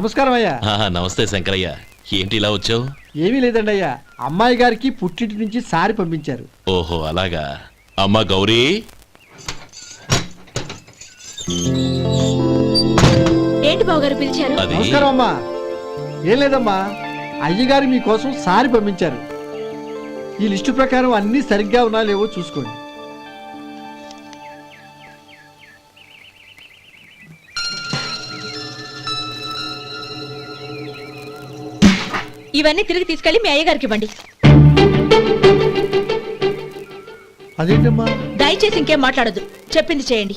నమస్కారం అయ్యా. ఆహా, నమస్తే శంకరయ్య. ఏంటి ఇలా వచ్చావు? ఏమీ లేదండి అయ్యా. అమ్మాయి గారికి పుట్టింటి నుంచి సారి పంపించారు. ఓహో అలాగా. అమ్మ గౌరీ? ఏంటి బావగారు పిలిచారు? అది? నమస్కారం అమ్మా. ఏం లేదమ్మా. అయ్యగారు మీకోసం సారి పంపించారు. ఈ లిస్టు ప్రకారం అన్నీ సరిగ్గా ఉన్నా లేవో చూసుకోండి. ఇవన్నీ తిరిగి తీసుకెళ్ళి మీ అయ్యగారికి ఇవ్వండి. అదేంటమ్మా? దయచేసి ఇంకేం మాట్లాడదు చెప్పింది చేయండి.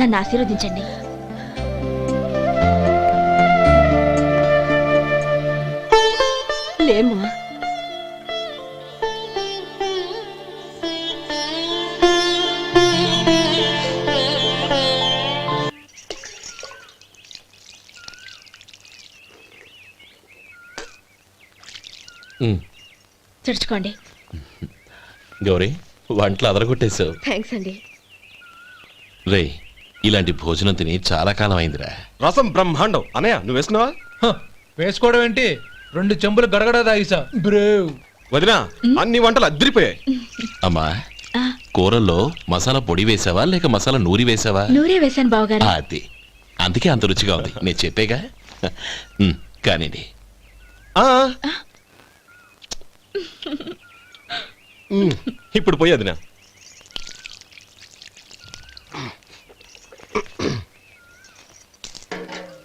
నన్ను ఆశీర్వదించండి. లేమ్మా. తుడుచుకోండి. గౌరీ వంటలు అదరగొట్టేశావు. థ్యాంక్స్ అండి. రే ఇలాంటి భోజనం తిని చాలా కాలం అయిందిరా. రసం బ్రహ్మాండం. అనయ్య నువ్వు వేసుకున్నావా? హ, వేసుకోవడం ఏంటి? రెండు చెంబులు గడగడ తాగిసా. బ్రేవ్. వదినా అన్ని వంటలు అద్దరిపోయాయి. అమ్మా ఆ, కూరల్లో మసాలా పొడి వేసావా లేక మసాలా నూరి వేసావా? నూరే వేశాను బావగారు. అది. అందుకే అంత రుచిగా ఉంది. నేను చెప్పేగా? ఉమ్, కానివ్వండి ఆ. మ్, ఇప్పుడు పోయి వదినా.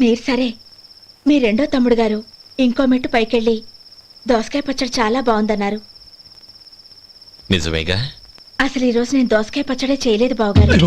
మీరు సరే. మీ రెండో తమ్ముడు గారు ఇంకో మెట్టు పైకెళ్ళి దోసకాయ పచ్చడి చాలా బాగుందన్నారు. నిజమేగా? అసలు ఈ రోజు నేను దోసకాయ పచ్చడే చేయలేదు బావగారు.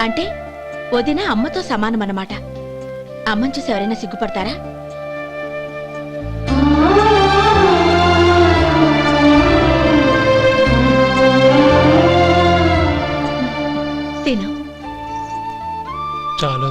అంటే వదిన అమ్మతో సమానమన్నమాట. అమ్మని చూసి ఎవరైనా సిగ్గుపడతారా? తిను. చాలా